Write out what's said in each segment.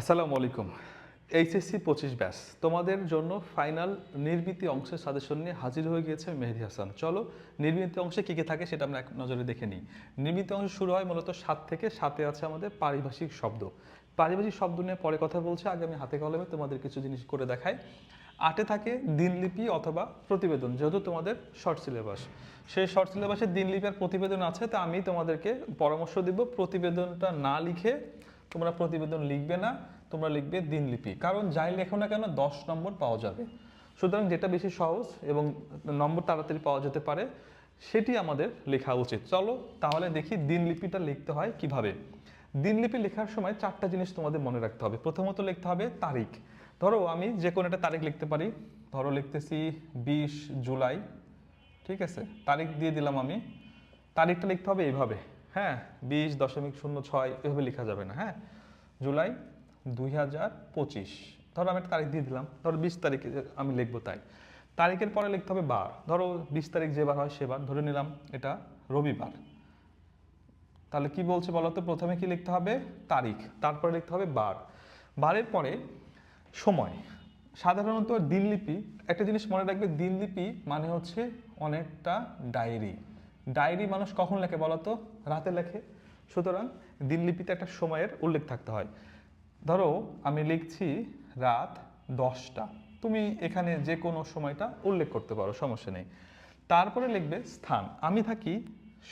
আসসালামু আলাইকুম। এইচএসসি পঁচিশ ব্যাস তোমাদের জন্য ফাইনাল নির্মিতি অংশের সাজেশন নিয়ে হাজির হয়ে গিয়েছে মেহেদি হাসান। চলো, নির্মিতি অংশে কী কী থাকে সেটা আমরা এক নজরে দেখে নিই। নির্মিতি অংশ শুরু হয় মূলত সাত থেকে সাতে আছে আমাদের পারিভাষিক শব্দ। পারিভাষিক শব্দ নিয়ে পরে কথা বলছে আগে আমি হাতে কলমে তোমাদের কিছু জিনিস করে দেখাই। আটে থাকে দিনলিপি অথবা প্রতিবেদন, যেহেতু তোমাদের শর্ট সিলেবাস সেই শর্ট সিলেবাসে দিনলিপি আর প্রতিবেদন আছে, তা আমি তোমাদেরকে পরামর্শ দিব। প্রতিবেদনটা না লিখে তোমরা প্রতিবেদন লিখবে না, তোমরা লিখবে দিনলিপি কারণ যাই লেখো না কেন, দশ নম্বর পাওয়া যাবে। সুতরাং যেটা বেশি সহজ এবং নম্বর তাড়াতাড়ি পাওয়া যেতে পারে, সেটি আমাদের লেখা উচিত। চলো তাহলে দেখি দিনলিপিটা লিখতে হয় কীভাবে। দিনলিপি লেখার সময় চারটা জিনিস তোমাদের মনে রাখতে হবে। প্রথমত লিখতে হবে তারিখ। ধরো আমি যে কোনো একটা তারিখ লিখতে পারি। ধরো লিখতেছি বিশ জুলাই, ঠিক আছে? তারিখ দিয়ে দিলাম আমি। তারিখটা লিখতে হবে এইভাবে। হ্যাঁ বিশ দশমিক শূন্য ছয় এভাবে লেখা যাবে না হ্যাঁ? জুলাই দুই হাজার পঁচিশ। ধরো আমি একটা তারিখ দিয়ে দিলাম, ধরো বিশ তারিখে আমি লিখব তাই। তারিখের পরে লিখতে হবে বার। ধরো বিশ তারিখ যে বার হয় সেবার ধরে নিলাম এটা রবিবার। তাহলে কি বলছে বলো তো? প্রথমে কি লিখতে হবে? তারিখ। তারপরে লিখতে হবে বার। বারের পরে সময়। সাধারণত দিনলিপি একটা জিনিস মনে রাখবে দিনলিপি মানে হচ্ছে অনেকটা ডায়েরি। ডায়েরি মানুষ কখন লেখে বলো তো? রাতে লেখে। সুতরাং দিনলিপিতে একটা সময়ের উল্লেখ থাকতে হয়। ধরো, আমি লিখছি রাত দশটা। তুমি এখানে যে কোনো সময়টা উল্লেখ করতে পারো, সমস্যা নেই। তারপরে লিখবে স্থান। আমি থাকি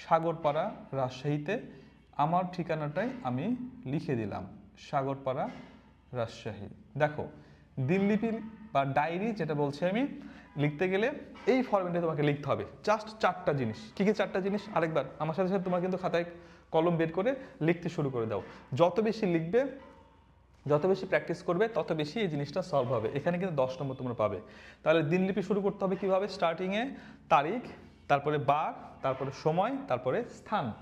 সাগরপাড়া রাজশাহীতে। আমার ঠিকানাটাই আমি লিখে দিলাম সাগরপাড়া রাজশাহী। দেখো দিনলিপি বা ডায়েরি যেটা বলছি আমি, লিখতে গেলে এই ফরম্যাটে তোমাকে লিখতে হবে। জাস্ট চারটা জিনিস। কী কী চারটা জিনিস? আরেকবার, আমার সাথে সাথে তোমার কিন্তু খাতায় কলম বের করে লিখতে শুরু করে দাও। যত বেশি লিখবে, যত বেশি প্র্যাকটিস করবে, তত বেশি এই জিনিসটা সলভ হবে। এখানে কিন্তু দশ নম্বর তোমরা পাবে। তাহলে দিনলিপি শুরু করতে হবে কীভাবে? স্টার্টিংয়ে তারিখ, তারপরে বার, তারপরে সময়, তারপরে স্থান।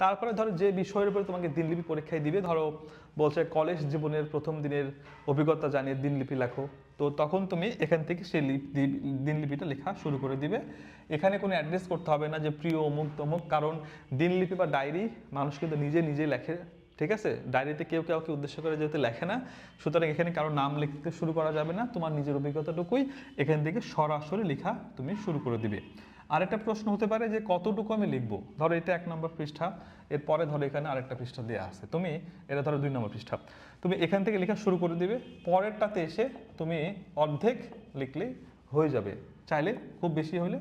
তারপরে ধরো যে বিষয়ের উপরে তোমাকে দিনলিপি পরীক্ষায় দিবে, ধরো বলছে কলেজ জীবনের প্রথম দিনের অভিজ্ঞতা জানিয়ে দিনলিপি লেখো। তো তখন তুমি এখান থেকে সেই দিনলিপিটা লেখা শুরু করে দিবে। এখানে কোনো অ্যাড্রেস করতে হবে না যে প্রিয়, অমুক, তমুক, কারণ দিনলিপি বা ডায়েরি মানুষ কিন্তু নিজে নিজে লেখে, ঠিক আছে? ডায়েরিতে কেউ কাউকে উদ্দেশ্য করে যেহেতু লেখে না। সুতরাং এখানে কারও নাম লিখতে শুরু করা যাবে না, তোমার নিজের অভিজ্ঞতাটুকুই এখান থেকে সরাসরি লেখা তুমি শুরু করে দিবে। আরেকটা প্রশ্ন হতে পারে যে কতটুকু আমি লিখব? ধরো এটা এক নম্বর পৃষ্ঠা, এরপরে ধরো এখানে আরেকটা পৃষ্ঠা দেওয়া আছে। তুমি, এটা ধরো দুই নম্বর পৃষ্ঠা। তুমি এখান থেকে লেখা শুরু করে দিবে, পরেরটাতে এসে তুমি অর্ধেক লিখলে হয়ে যাবে। চাইলে খুব বেশি হলে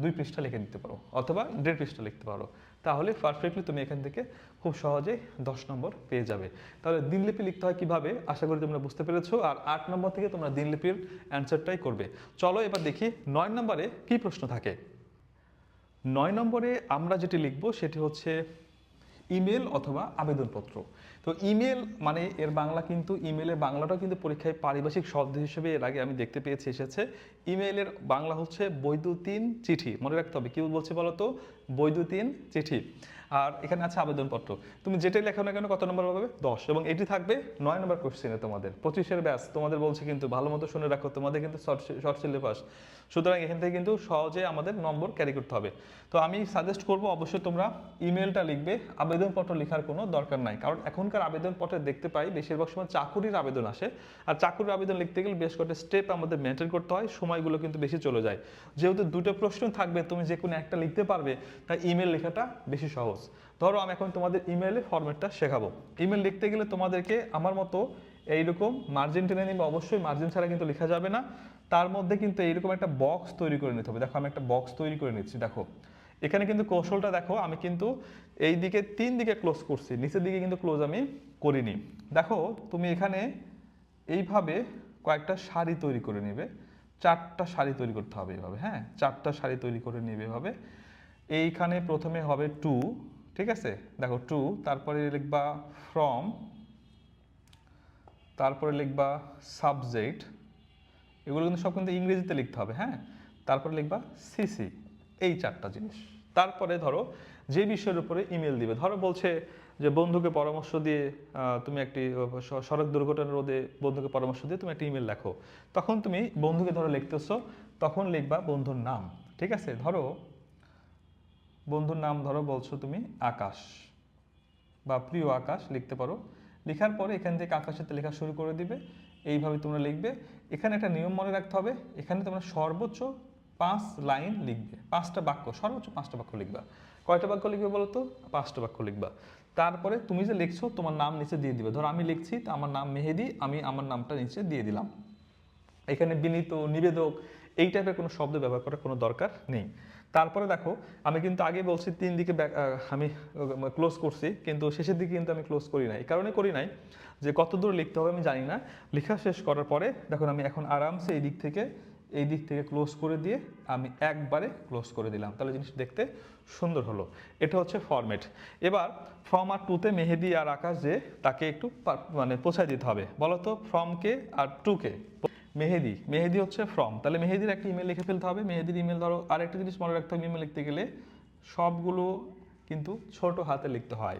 দুই পৃষ্ঠা লিখে নিতে পারো, অথবা দেড় পৃষ্ঠা লিখতে পারো। তাহলে পারফেক্টলি তুমি এখান থেকে খুব সহজেই দশ নম্বর পেয়ে যাবে। তাহলে দিনলিপি লিখতে হয় কীভাবে? আশা করি তোমরা বুঝতে পেরেছ। আর আট নম্বর থেকে তোমরা দিনলিপির অ্যান্সারটাই করবে। চলো এবার দেখি নয় নম্বরে কি প্রশ্ন থাকে? নয় নম্বরে আমরা যেটি লিখব সেটি হচ্ছে ইমেল অথবা আবেদনপত্র। তো ইমেল মানে এর বাংলা কিন্তু ইমেলের বাংলাটাও কিন্তু পরীক্ষায় পারিভাষিক শব্দ হিসেবে এর আগে আমি দেখতে পেয়েছি, এসেছে। ইমেলের বাংলা হচ্ছে বৈদ্যুতিন চিঠি, মনে রাখতে হবে। কি বলছে বলো তো বৈদ্যুতিন চিঠি। আর এখানে আছে আবেদনপত্র। তুমি যেটাই লেখো না কেন, কত নম্বর পাবে? দশ। এবং এটি থাকবে নয় নম্বর কোশ্চেনে তোমাদের। পঁচিশের ব্যাস, তোমাদের বলছে কিন্তু ভালো মতো শুনে রাখো, তোমাদের কিন্তু শর্ট সিলেবাস সুতরাং এখান থেকে কিন্তু সহজে আমাদের নম্বর ক্যারি করতে হবে। তো আমি সাজেস্ট করব, অবশ্যই তোমরা ইমেলটা লিখবে। আবেদনপত্র লেখার কোনো দরকার নাই। কারণ এখনকার আবেদনপত্রে দেখতে পাই, বেশিরভাগ সময় চাকুরির আবেদন আসে। আর চাকুরির আবেদন লিখতে গেলে বেশ কয়েকটা স্টেপ আমাদের মেনটেন করতে হয়, সময়গুলো কিন্তু বেশি চলে যায়। যেহেতু দুটো প্রশ্ন থাকবে, তুমি যে কোনো একটা লিখতে পারবে। তাই ইমেল লেখাটা বেশি সহজ। ধরো আমি এখন তোমাদের ইমেলে ফরম্যাটটা শেখাবো। ইমেল লিখতে গেলে তোমাদেরকে আমার মতো এইরকম মার্জিন টেনে নিবে। অবশ্যই মার্জিন ছাড়া কিন্তু লেখা যাবে না। তার মধ্যে কিন্তু এইরকম একটা বক্স তৈরি করে নিতে হবে। দেখো, আমি একটা বক্স তৈরি করে নিচ্ছি। দেখো, এখানে কিন্তু কৌশলটা দেখো, আমি কিন্তু এই দিকে তিন দিকে ক্লোজ করছি। নিচের দিকে কিন্তু ক্লোজ আমি করিনি। দেখো, তুমি এখানে এইভাবে কয়েকটা শাড়ি তৈরি করে নেবে। চারটা শাড়ি তৈরি করতে হবে এভাবে হ্যাঁ? চারটা শাড়ি তৈরি করে নেবে এভাবে। এইখানে প্রথমে হবে টু ঠিক আছে? দেখো টু তারপরে লিখবা ফ্রম তারপরে লিখবা সাবজেক্ট এগুলো কিন্তু সব কিন্তু ইংরেজিতে লিখতে হবে হ্যাঁ? তারপরে লিখবা সিসি এই চারটা জিনিস। তারপরে ধরো যে বিষয়ের উপরে ইমেল দিবে। ধরো বলছে যে, বন্ধুকে পরামর্শ দিয়ে তুমি একটি সড়ক দুর্ঘটনা রোধে বন্ধুকে পরামর্শ দিয়ে তুমি একটা ইমেল লেখো। তখন তুমি বন্ধুকে ধরো লিখতেছো, তখন লিখবা বন্ধুর নাম, ঠিক আছে? ধরো বন্ধুর নাম ধরো বলছো তুমি আকাশ বা প্রিয় আকাশ লিখতে পারো। লেখার পরে এখান থেকে আকাশের লেখা শুরু করে দিবে। এইভাবে তোমরা লিখবে। এখানে একটা নিয়ম মনে রাখতে হবে। এখানে তোমরা সর্বোচ্চ পাঁচ লাইন লিখবে। পাঁচটা বাক্য, সর্বোচ্চ পাঁচটা বাক্য লিখবা। কয়টা বাক্য লিখবে বলো তো? পাঁচটা বাক্য লিখবা। তারপরে তুমি যে লিখছো, তোমার নাম নিচে দিয়ে দিবে। ধরো আমি লিখছি, তা আমার নাম মেহেদি, আমি আমার নামটা নিচে দিয়ে দিলাম। এখানে বিনীত, নিবেদক, এই টাইপের কোনো শব্দ ব্যবহার করার কোনো দরকার নেই। তারপরে দেখো, আমি কিন্তু আগে বলছি তিন দিকে আমি ক্লোজ করছি, কিন্তু শেষের দিকে কিন্তু আমি ক্লোজ করি নাই। এই কারণে করি নাই যে কত দূর লিখতে হবে আমি জানি না। লেখা শেষ করার পরে দেখুন, আমি এখন আরামসে এই দিক থেকে, এই দিক থেকে ক্লোজ করে দিয়ে আমি একবারে ক্লোজ করে দিলাম। তাহলে জিনিস দেখতে সুন্দর হলো। এটা হচ্ছে ফরম্যাট এবার ফর্ম আর টুতে মেহেদি আর আকাশ যে, তাকে একটু মানে পৌঁছায় দিতে হবে। বলতো ফ্রমকে আর টুকে মেহেদি মেহেদি হচ্ছে ফ্রম তাহলে মেহেদির একটা ইমেল লিখে ফেলতে হবে। মেহেদির ইমেল ধরো আর একটা জিনিস মনে রাখতে হবে ইমেল লিখতে গেলে, সবগুলো কিন্তু ছোট হাতে লিখতে হয়।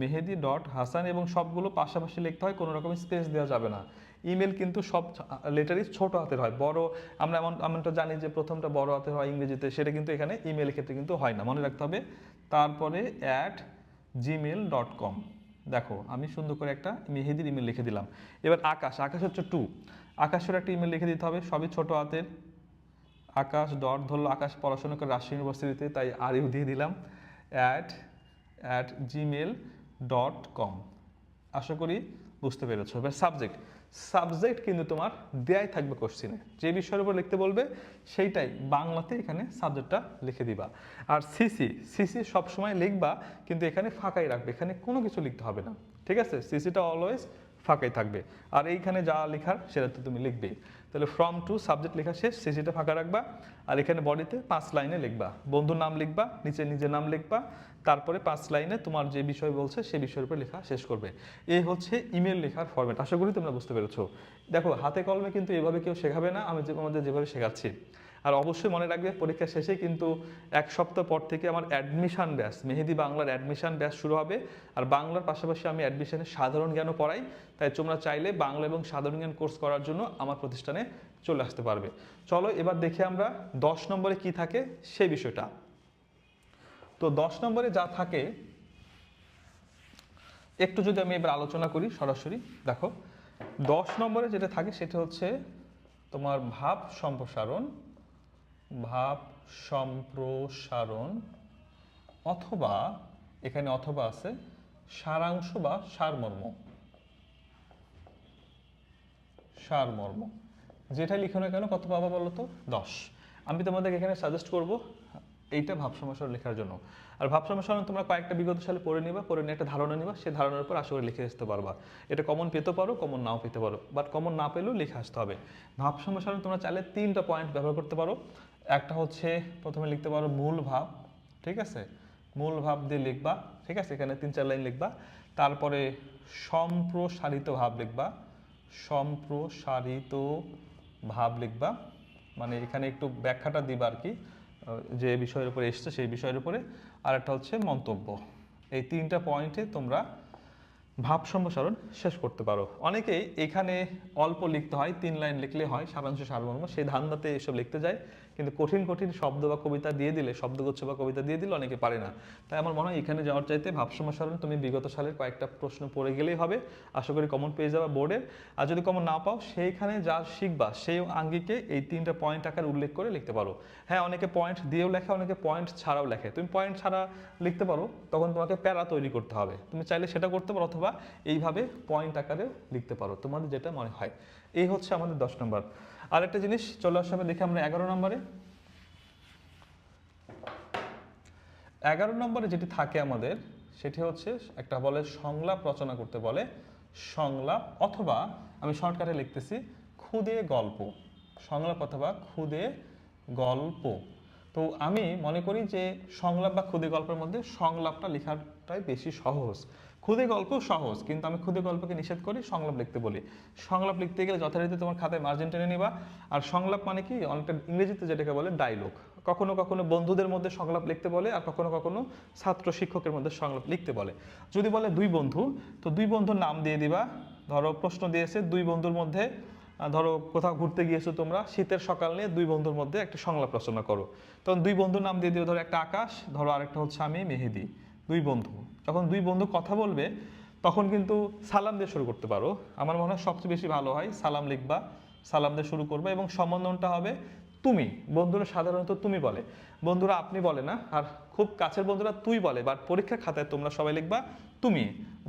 মেহেদি ডট হাসান এবং সবগুলো পাশাপাশি লিখতে হয়, কোনো রকম স্পেস দেওয়া যাবে না। ইমেল কিন্তু সব লেটারই ছোট হাতের হয়। বড়, আমরা এমন, এমনটা জানি যে প্রথমটা বড় হাতের হয় ইংরেজিতে, সেটা কিন্তু এখানে ইমেল ক্ষেত্রে কিন্তু হয় না। মনে রাখতে হবে, তারপরে অ্যাট জিমেল ডট কম দেখো, আমি সুন্দর করে একটা মেহেদির ইমেল লিখে দিলাম। এবার আকাশ আকাশ হচ্ছে টু আকাশের একটা ইমেল লিখে দিতে হবে, সবই ছোট হাতের। আকাশ ডট ধরলো আকাশ পড়াশোনা করে রাজশাহী ইউনিভার্সিটিতে তাই আর ইউ দিয়ে দিলাম। At at Gmail dot com আশা করি বুঝতে পেরেছ। এবার সাবজেক্ট সাবজেক্ট কিন্তু তোমার দেয়াই থাকবে কোশ্চিনে যে বিষয়ের উপর লিখতে বলবে, সেইটাই বাংলাতে এখানে সাবজেক্টটা লিখে দিবা। আর সিসি সিসি সবসময় লিখবা, কিন্তু এখানে ফাঁকাই রাখবে। এখানে কোনো কিছু লিখতে হবে না। ঠিক আছে? সিসিটা অলওয়েজ ফাঁকাই থাকবে। আর এইখানে যা লেখার, সেটা তো তুমি লিখবেই। তাহলে ফ্রম টু সাবজেক্ট লেখা শেষ সিসিটা ফাঁকা রাখবা। আর এখানে বডিতে পাঁচ লাইনে লিখবা। বন্ধুর নাম লিখবা, নিচে নিজের নাম লিখবা। তারপরে পাঁচ লাইনে তোমার যে বিষয় বলছে, সে বিষয়ের উপর লেখা শেষ করবে। এই হচ্ছে ইমেল লেখার ফরম্যাট আশা করি তোমরা বুঝতে পেরেছ। দেখো, হাতে কলমে কিন্তু এভাবে কেউ শেখাবে না। আমি আমাদের যেভাবে শেখাচ্ছি। আর অবশ্যই মনে রাখবে, পরীক্ষা শেষে কিন্তু এক সপ্তাহ পর থেকে আমার অ্যাডমিশান ব্যাস মেহেদি বাংলার অ্যাডমিশান ব্যাস শুরু হবে। আর বাংলার পাশাপাশি আমি অ্যাডমিশনের সাধারণ জ্ঞানও পড়াই। তাই তোমরা চাইলে বাংলা এবং সাধারণ জ্ঞান কোর্স করার জন্য আমার প্রতিষ্ঠানে চলে আসতে পারবে। চলো এবার দেখি আমরা দশ নম্বরে কি থাকে সেই বিষয়টা। তো দশ নম্বরে যা থাকে, একটু যদি আমি এবার আলোচনা করি সরাসরি, দেখো। দশ নম্বরে যেটা থাকে সেটা হচ্ছে তোমার ভাব সম্প্রসারণ। ভাব সম্প্রসারণ অথবা, এখানে অথবা আছে, সারাংশ বা সারমর্ম। সারমর্ম। যেটা লিখো না কেন, কত পাবা বলো তো? দশ। আমি তোমাদের এখানে সাজেস্ট করব, এইটা ভাব লেখার জন্য। আর ভাব সম্প্রসারণ তোমরা কয়েকটা বিগত সালে পড়ে নিবা, পড়ে নিয়ে একটা ধারণা নিবা সেই ধারণার উপর আশা করে লিখে আসতে পারবা। এটা কমন পেতে পারো কমন নাও পেতে পারো বাট কমন না পেলেও লিখে আসতে হবে। ভাব তোমরা চাইলে তিনটা পয়েন্ট ব্যবহার করতে পারো। একটা হচ্ছে প্রথমে লিখতে পারো মূল ভাব, ঠিক আছে? মূল ভাব দিয়ে লিখবা, ঠিক আছে? এখানে তিন চার লাইন লিখবা। তারপরে সম্প্রসারিত ভাব লিখবা। সম্প্রসারিত ভাব লিখবা। মানে এখানে একটু ব্যাখ্যাটা দিবা আর কি যে বিষয়ের উপরে এসছে সেই বিষয়ের উপরে। আর একটা হচ্ছে মন্তব্য। এই তিনটা পয়েন্টে তোমরা ভাব সম্প্রসারণ শেষ করতে পারো। অনেকেই এখানে অল্প লিখতে হয়, তিন লাইন লিখলে হয়, সারাংশ সারমর্ম সেই ধান্দাতে এসব লিখতে যায়। কিন্তু কঠিন কঠিন শব্দ বা কবিতা দিয়ে দিলে, শব্দগুচ্ছ বা কবিতা দিয়ে দিলে অনেকে পারে না। তাই আমার মনে হয় এখানে যাওয়ার চাইতে ভাব সম্প্রসারণ তুমি বিগত সালের কয়েকটা প্রশ্ন পড়ে গেলেই হবে। আশা করি কমন পেয়ে যাবে বোর্ডের আর যদি কমন না পাও, সেইখানে যা শিখবা, সেই আঙ্গিকে এই তিনটা পয়েন্ট আকার উল্লেখ করে লিখতে পারো। হ্যাঁ অনেকে পয়েন্ট দিয়েও লেখে, অনেকে পয়েন্ট ছাড়াও লেখে। তুমি পয়েন্ট ছাড়া লিখতে পারো, তখন তোমাকে প্যারা তৈরি করতে হবে। তুমি চাইলে সেটা করতে পারো অথবা এইভাবে পয়েন্ট আকারে লিখতে পারো। তোমাদের যেটা মনে হয়। এই হচ্ছে আমাদের দশ নম্বর। আরেকটা জিনিস, চলে আসবে দেখি আমরা এগারো নম্বরে। এগারো নম্বরে যেটি থাকে আমাদের, সেটি হচ্ছে একটা বলে সংলাপ রচনা করতে বলে সংলাপ অথবা আমি শর্টকাটে লিখতেছি, খুদে গল্প। সংলাপ অথবা খুদে গল্প। তো আমি মনে করি যে সংলাপ বা খুদে গল্পের মধ্যে সংলাপটা লেখাটাই বেশি সহজ। খুদে গল্প সহজ, কিন্তু আমি খুদে গল্পকে নিষেধ করি, সংলাপ লিখতে বলি। সংলাপ লিখতে গেলে যথারীতি তোমার খাতায় মার্জিন টেনে নিবা। আর সংলাপ মানে কি? অনেকটা ইংরেজিতে যেটাকে বলে ডায়লগ কখনো কখনো বন্ধুদের মধ্যে সংলাপ লিখতে বলে, আর কখনো কখনো ছাত্র শিক্ষকের মধ্যে সংলাপ লিখতে বলে। যদি বলে দুই বন্ধু, তো দুই বন্ধুর নাম দিয়ে দিবা। ধরো প্রশ্ন দিয়েছে, দুই বন্ধুর মধ্যে ধরো কোথাও ঘুরতে গিয়েছো তোমরা, শীতের সকাল নিয়ে দুই বন্ধুর মধ্যে একটা সংলাপ রচনা করো। তখন দুই বন্ধুর নাম দিয়ে দিও ধরো একটা আকাশ, ধরো আরেকটা হচ্ছে আমি, মেহেদি। দুই বন্ধু। যখন দুই বন্ধু কথা বলবে, তখন কিন্তু সালাম দিয়ে শুরু করতে পারো। আমার মনে হয় সবচেয়ে বেশি ভালো হয় সালাম লিখবা, সালাম দিয়ে শুরু করবে এবং সম্বন্ধনটা হবে তুমি। বন্ধুরা সাধারণত তুমি বলে। বন্ধুরা আপনি বলে না, আর খুব কাছের বন্ধুরা তুই বলে বাট পরীক্ষার খাতায় তোমরা সবাই লিখবা তুমি,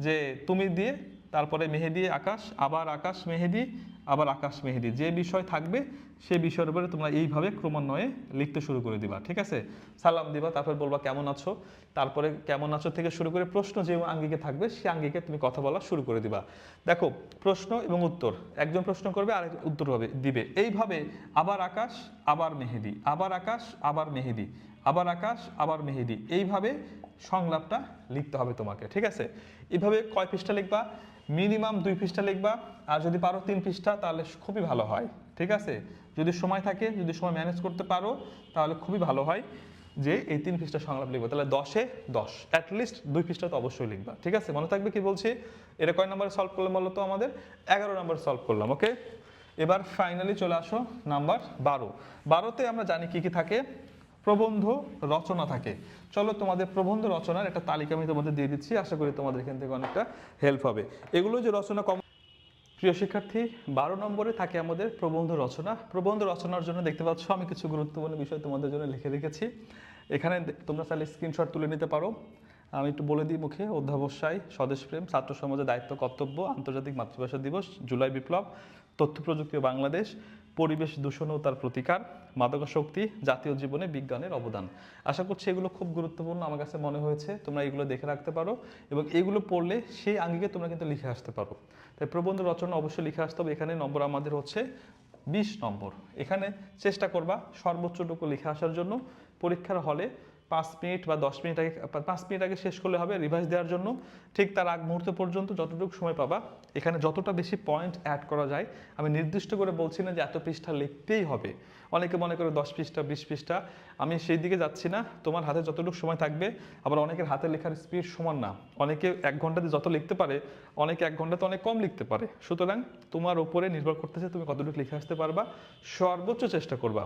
যে তুমি দিয়ে তারপরে মেহেদি, আকাশ, আবার আকাশ মেহেদি, আবার আকাশ মেহেদি। যে বিষয় থাকবে, সে বিষয়ের উপরে তোমরা এইভাবে ক্রমান্বয়ে লিখতে শুরু করে দিবা, ঠিক আছে? সালাম দিবা, তারপর বলবা, কেমন আছো? তারপরে কেমন আছো? থেকে শুরু করে প্রশ্ন যে আঙ্গিকে থাকবে, সে আঙ্গিকে তুমি কথা বলা শুরু করে দিবা। দেখো, প্রশ্ন এবং উত্তর। একজন প্রশ্ন করবে আর উত্তর হবে, দিবে। এইভাবে আবার আকাশ, আবার মেহেদি, আবার আকাশ, আবার মেহেদি, আবার আকাশ, আবার মেহেদি। এইভাবে সংলাপটা লিখতে হবে তোমাকে, ঠিক আছে? এইভাবে কয় পৃষ্ঠা লিখবা? মিনিমাম দুই পৃষ্ঠা লিখবা, আর যদি পারো তিন পৃষ্ঠা, তাহলে খুবই ভালো হয়, ঠিক আছে? যদি সময় থাকে, যদি সময় ম্যানেজ করতে পারো, তাহলে খুবই ভালো হয় যে এই তিন পৃষ্ঠা সংলাপ লিখব। তাহলে দশে দশ অ্যাটলিস্ট দুই পৃষ্ঠা তো অবশ্যই লিখবা, ঠিক আছে? মনে থাকবে কি বলছি? এটা কয় নম্বরে সলভ করলাম বলো তো আমাদের? এগারো নম্বর সলভ করলাম ওকে এবার ফাইনালি চলে আসো নাম্বার বারো। বারোতে আমরা জানি কি কি থাকে? প্রবন্ধ রচনা থাকে। চলো তোমাদের প্রবন্ধ রচনার একটা তালিকা আমি তোমাদের দিয়ে দিচ্ছি। আশা করি তোমাদের এখান থেকে অনেকটা হেল্প হবে। এগুলো যে রচনা কম প্রিয় শিক্ষার্থী, বারো নম্বরে থাকে আমাদের প্রবন্ধ রচনা। প্রবন্ধ রচনার জন্য দেখতে পাচ্ছ, আমি কিছু গুরুত্বপূর্ণ বিষয় তোমাদের জন্য লিখে রেখেছি। এখানে তোমরা চাইলে স্ক্রিনশট তুলে নিতে পারো। আমি একটু বলে দিই মুখে, অধ্যাবসায় স্বদেশপ্রেম ছাত্র সমাজের দায়িত্ব, কর্তব্য, আন্তর্জাতিক মাতৃভাষা দিবস, জুলাই বিপ্লব, তথ্য প্রযুক্তি বাংলাদেশ। পরিবেশ দূষণ ও তার প্রতিকার, মাদকাসক্তি, জাতীয় জীবনে বিজ্ঞানের অবদান। আশা করছি এগুলো খুব গুরুত্বপূর্ণ। আমার কাছে মনে হয়েছে তোমরা এগুলো দেখে রাখতে পারো এবং এগুলো পড়লে সেই আঙ্গিকে তোমরা কিন্তু লিখে আসতে পারো। তাই প্রবন্ধ রচনা অবশ্যই লিখে আসতে হবে। এখানে নম্বর আমাদের হচ্ছে বিশ নম্বর। এখানে চেষ্টা করবা সর্বোচ্চটুকু লিখে আসার জন্য। পরীক্ষার হলে পাঁচ মিনিট বা দশ মিনিট আগে, পাঁচ মিনিট আগে শেষ করলে হবে রিভাইজ দেওয়ার জন্য। ঠিক তার আগ মুহূর্ত পর্যন্ত যতটুকু সময় পাবা, এখানে যতটা বেশি পয়েন্ট অ্যাড করা যায়, আমি নির্দিষ্ট করে বলছি না যে এত পৃষ্ঠা লিখতেই হবে। অনেকে মনে করে দশ পৃষ্ঠা, বিশ পৃষ্ঠা, আমি সেই দিকে যাচ্ছি না, তোমার হাতে যতটুকু সময় থাকবে, আবার অনেকের হাতে লেখার স্পিড সমান না। অনেকে এক ঘন্টাতে যত লিখতে পারে, অনেকে এক ঘন্টাতে অনেক কম লিখতে পারে। সুতরাং তোমার ওপরে নির্ভর করতেছে তুমি কতটুকু লিখে আসতে পারবা, সর্বোচ্চ চেষ্টা করবা।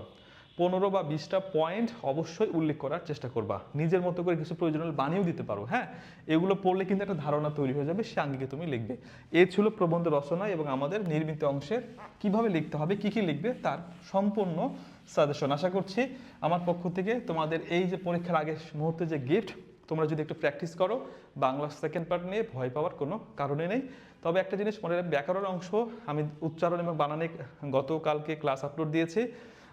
পনেরো বা বিশটা পয়েন্ট অবশ্যই উল্লেখ করার চেষ্টা করবা। নিজের মতো করে কিছু প্রয়োজনীয় বানিয়েও দিতে পারো হ্যাঁ? এগুলো পড়লে কিন্তু একটা ধারণা তৈরি হয়ে যাবে, সে আঙ্গিকে তুমি লিখবে। এ ছিল প্রবন্ধ রচনা এবং আমাদের নির্মিত অংশের কীভাবে লিখতে হবে, কি কি লিখবে তার সম্পূর্ণ সাজেশন। আশা করছি আমার পক্ষ থেকে তোমাদের এই যে পরীক্ষার আগের মুহূর্তে যে গিফট তোমরা যদি একটু প্র্যাকটিস করো, বাংলা সেকেন্ড পার্ট নিয়ে ভয় পাওয়ার কোনো কারণে নেই। তবে একটা জিনিস মনে রাখবে ব্যাকরণ অংশ আমি উচ্চারণ এবং বানানে গতকালকে ক্লাস আপলোড দিয়েছি।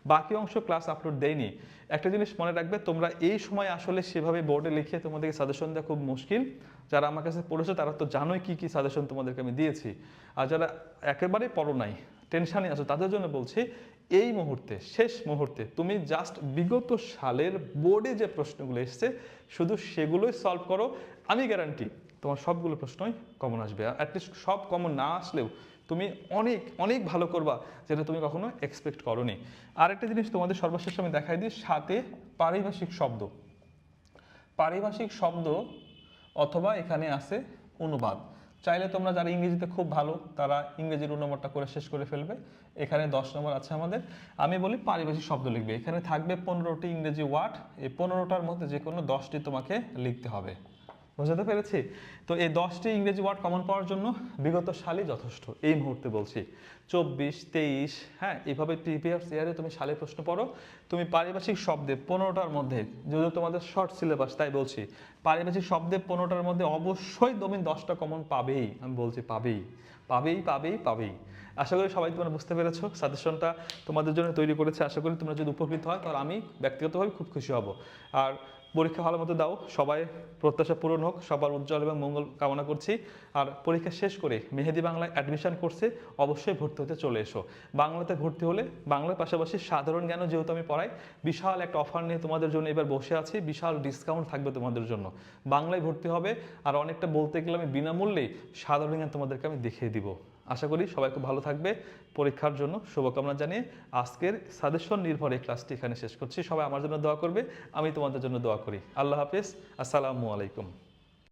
বাকি অংশ ক্লাস আপলোড দেয়নি। একটা জিনিস মনে রাখবে, তোমরা এই সময় আসলে সেভাবে বোর্ডে লিখে তোমাদেরকে সাজেশন দেওয়া খুব মুশকিল। যারা আমার কাছে পড়েছো, তারা তো জানোই কি কি সাজেশন তোমাদেরকে আমি দিয়েছি। আর যারা একেবারেই পড়ো নাই টেনশানে আছো, তাদের জন্য বলছি, এই মুহূর্তে, শেষ মুহূর্তে তুমি জাস্ট বিগত সালের বোর্ডে যে প্রশ্নগুলো এসছে, শুধু সেগুলোই সলভ করো। আমি গ্যারান্টি তোমার সবগুলো প্রশ্নই কমন আসবে। অ্যাটলিস্ট সব কমন না আসলেও তুমি অনেক অনেক ভালো করবা যেটা তুমি কখনো এক্সপেক্ট করনি। আরেকটা জিনিস তোমাদের সর্বশেষ আমি দেখাই দিই, সাথে পারিভাষিক শব্দ। পারিভাষিক শব্দ অথবা এখানে আছে অনুবাদ। চাইলে তোমরা যারা ইংরেজিতে খুব ভালো, তারা ইংরেজির নম্বরটা করে শেষ করে ফেলবে। এখানে দশ নম্বর আছে আমাদের। আমি বলি পারিভাষিক শব্দ লিখবে। এখানে থাকবে পনেরোটি ইংরেজি ওয়ার্ড। এই পনেরোটার মধ্যে যে কোনো দশটি তোমাকে লিখতে হবে। বোঝাতে পেরেছি? তো এই দশটি ইংরেজি ওয়ার্ড কমন পাওয়ার জন্য বিগত সালই যথেষ্ট। এই মুহূর্তে বলছি, চব্বিশ, তেইশ হ্যাঁ এইভাবে প্রিভিয়াস ইয়ারে তুমি সালে প্রশ্ন পড়ো। তুমি পারিভাষিক শব্দে পনেরোটার মধ্যে, যদিও তোমাদের শর্ট সিলেবাস তাই বলছি, পারিভাষিক শব্দে পনেরোটার মধ্যে অবশ্যই তুমি দশটা কমন পাবেই, আমি বলছি পাবেই। পাবেই পাবেই পাবেই। আশা করি সবাই তোমরা বুঝতে পেরেছ সাজেশনটা তোমাদের জন্য তৈরি করেছে। আশা করি তোমরা যদি উপকৃত হয়, তাহলে আমি ব্যক্তিগতভাবে খুব খুশি হব। আর পরীক্ষা ভালো মতো দাও, সবাই প্রত্যাশা পূরণ হোক, সবার উজ্জ্বল এবং মঙ্গল কামনা করছি। আর পরীক্ষা শেষ করে মেহেদি বাংলায় অ্যাডমিশন করছে, অবশ্যই ভর্তি হতে চলে এসো। বাংলাতে ভর্তি হলে বাংলার পাশাপাশি সাধারণ জ্ঞানও যেহেতু আমি পড়াই, বিশাল একটা অফার নিয়ে তোমাদের জন্য এবার বসে আছি, বিশাল ডিসকাউন্ট থাকবে তোমাদের জন্য। বাংলায় ভর্তি হবে, আর অনেকটা বলতে গেলে আমি বিনামূল্যেই সাধারণ জ্ঞান তোমাদেরকে আমি দেখিয়ে দিব। আশা করি সবাই খুব ভালো থাকবে। পরীক্ষার জন্য শুভকামনা জানিয়ে আজকের সাজেশন নির্ভর এই ক্লাসটি এখানে শেষ করছি। সবাই আমার জন্য দোয়া করবে, আমি তোমাদের জন্য দোয়া করি। আল্লাহ হাফেজ, আসসালামু আলাইকুম।